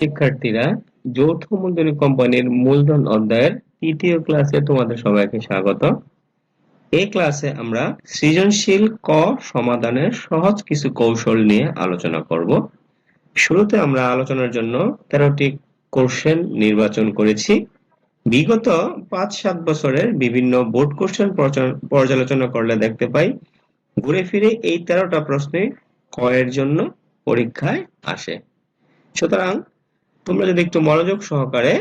শিক্ষার্থীরা যৌথ মূলধনী কোম্পানির মূলধন অধ্যায়ের তৃতীয় ক্লাসে তোমাদের সবাইকে স্বাগত। এই ক্লাসে আমরা সৃজনশীল ক সমাধানের সহজ কিছু কৌশল নিয়ে আলোচনা করব। শুরুতে আমরা আলোচনার জন্য তেরোটি কোশ্চেন নির্বাচন করেছি। বিগত পাঁচ সাত বছরের বিভিন্ন বোর্ড কোশ্চেন পর্যালোচনা করলে দেখতে পাই, ঘুরে ফিরে এই তেরোটা প্রশ্নে ক এর জন্য পরীক্ষায় আসে। সুতরাং তোমরা যদি একটু মনোযোগ সহকারে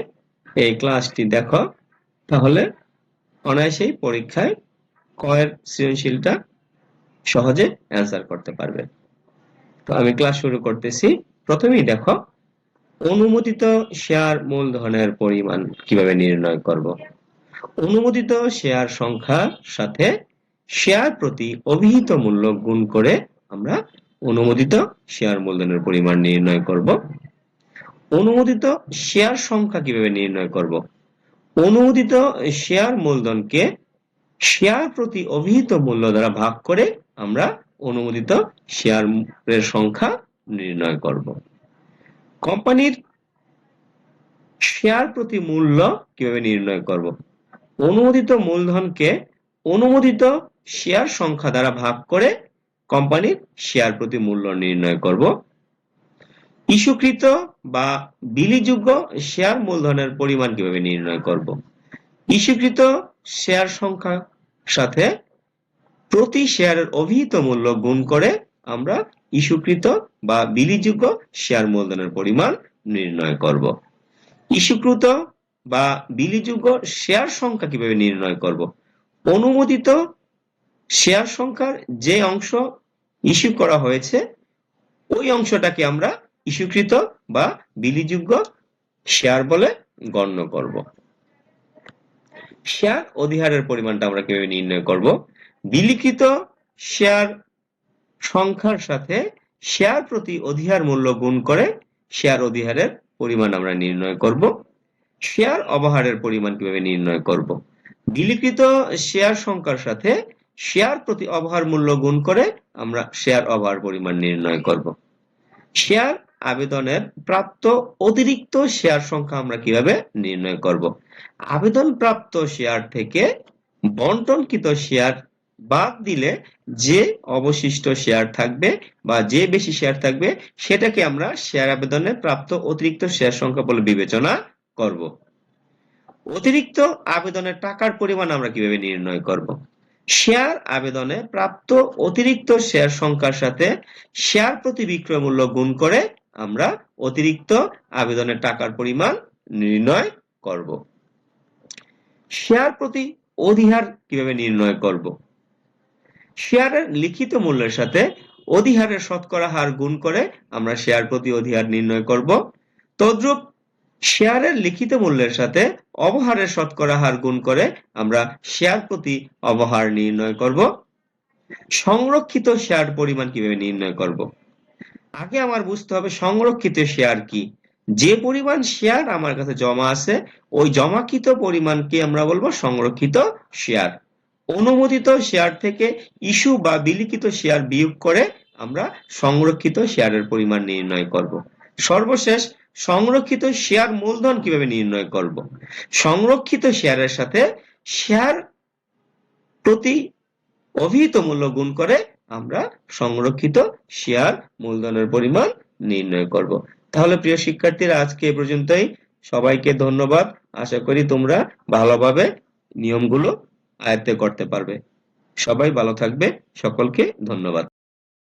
এই ক্লাসটি দেখো, তাহলে অনায়াসেই পরীক্ষায় কয়ের সৃজনশীলটা সহজে অ্যান্সার করতে পারবে। তো আমি ক্লাস শুরু করতেছি। প্রথমেই দেখো, অনুমোদিত শেয়ার মূলধনের পরিমাণ কীভাবে নির্ণয় করব? অনুমোদিত শেয়ার সংখ্যার সাথে শেয়ার প্রতি অভিহিত মূল্য গুণ করে আমরা অনুমোদিত শেয়ার মূলধনের পরিমাণ নির্ণয় করব। অনুমোদিত শেয়ার সংখ্যা কীভাবে নির্ণয় করব? অনুমোদিত শেয়ার মূলধনকে শেয়ার প্রতি অভিহিত মূল্য দ্বারা ভাগ করে আমরা অনুমোদিত শেয়ারের সংখ্যা নির্ণয় করব। কোম্পানির শেয়ার প্রতি মূল্য কীভাবে নির্ণয় করব? অনুমোদিত মূলধনকে অনুমোদিত শেয়ার সংখ্যা দ্বারা ভাগ করে কোম্পানির শেয়ার প্রতি মূল্য নির্ণয় করব। ইস্যুকৃত বা বিলিযোগ্য শেয়ার মূলধনের পরিমাণ কীভাবে নির্ণয় করব? ইস্যুকৃত শেয়ার সংখ্যা সাথে প্রতি শেয়ারের অভিহিত মূল্য গুণ করে আমরা ইস্যুকৃত বা বিলিযোগ্য শেয়ার মূলধনের পরিমাণ নির্ণয় করব। ইস্যুকৃত বা বিলিযোগ্য শেয়ার সংখ্যা কীভাবে নির্ণয় করব? অনুমোদিত শেয়ার সংখ্যার যে অংশ ইস্যু করা হয়েছে, ওই অংশটাকে আমরা ইস্যুকৃত বা বিলিযোগ্য শেয়ার বলে গণ্য করব। শেয়ার অধিহারের পরিমাণটা আমরা কীভাবে নির্ণয় করব? বিলিখিত শেয়ার সংখ্যার সাথে শেয়ার প্রতি অধিহার মূল্য গুণ করে শেয়ার অধিহারের পরিমাণ আমরা নির্ণয় করব। শেয়ার অবহারের পরিমাণ কীভাবে নির্ণয় করব? বিলিখিত শেয়ার সংখ্যার সাথে শেয়ার প্রতি অবহার মূল্য গুণ করে আমরা শেয়ার অবহার পরিমাণ নির্ণয় করব। শেয়ার আবেদনের প্রাপ্ত অতিরিক্ত শেয়ার সংখ্যা আমরা কীভাবে নির্ণয় করব? আবেদন প্রাপ্ত শেয়ার থেকে বন্টনকৃত শেয়ার বাদ দিলে যে অবশিষ্ট শেয়ার থাকবে বা যে বেশি শেয়ার থাকবে, সেটাকে আমরা শেয়ার আবেদনে প্রাপ্ত অতিরিক্ত শেয়ার সংখ্যা বলে বিবেচনা করব। অতিরিক্ত আবেদনের টাকার পরিমাণ আমরা কীভাবে নির্ণয় করব? শেয়ার আবেদনে প্রাপ্ত অতিরিক্ত শেয়ার সংখ্যার সাথে শেয়ার প্রতি বিক্রয় মূল্য গুণ করে আমরা অতিরিক্ত আবেদনের টাকার পরিমাণ নির্ণয় করব। শেয়ার প্রতি অধিহার কীভাবে নির্ণয় করব? শেয়ারের লিখিত মূল্যের সাথে অধিহারের শতকরা হার গুণ করে আমরা শেয়ার প্রতি অধিহার নির্ণয় করব। তদ্রূপ শেয়ারের লিখিত মূল্যের সাথে অবহারের শতকরা হার গুণ করে আমরা শেয়ার প্রতি অবহার নির্ণয় করব। সংরক্ষিত শেয়ার পরিমাণ কীভাবে নির্ণয় করব? আগে আমার বুঝতে হবে সংরক্ষিত শেয়ার কি। যে পরিমাণ শেয়ার আমার কাছে জমা আছে, ওই জমাকৃত পরিমাণকে আমরা বলব সংরক্ষিত শেয়ার। অনুমোদিত শেয়ার থেকে ইস্যু বা বিলিখিত শেয়ার বিয়োগ করে আমরা সংরক্ষিত শেয়ারের পরিমাণ নির্ণয় করব। সর্বশেষ, সংরক্ষিত শেয়ার মূলধন কীভাবে নির্ণয় করব? সংরক্ষিত শেয়ারের সাথে শেয়ার প্রতি অভিহিত মূল্য গুণ করে আমরা সংরক্ষিত শেয়ার মূলধনের পরিমাণ নির্ণয় করব। তাহলে প্রিয় শিক্ষার্থীরা, আজকে এ পর্যন্তই। সবাইকে ধন্যবাদ। আশা করি তোমরা ভালোভাবে নিয়মগুলো আয়ত্তে করতে পারবে। সবাই ভালো থাকবে। সকলকে ধন্যবাদ।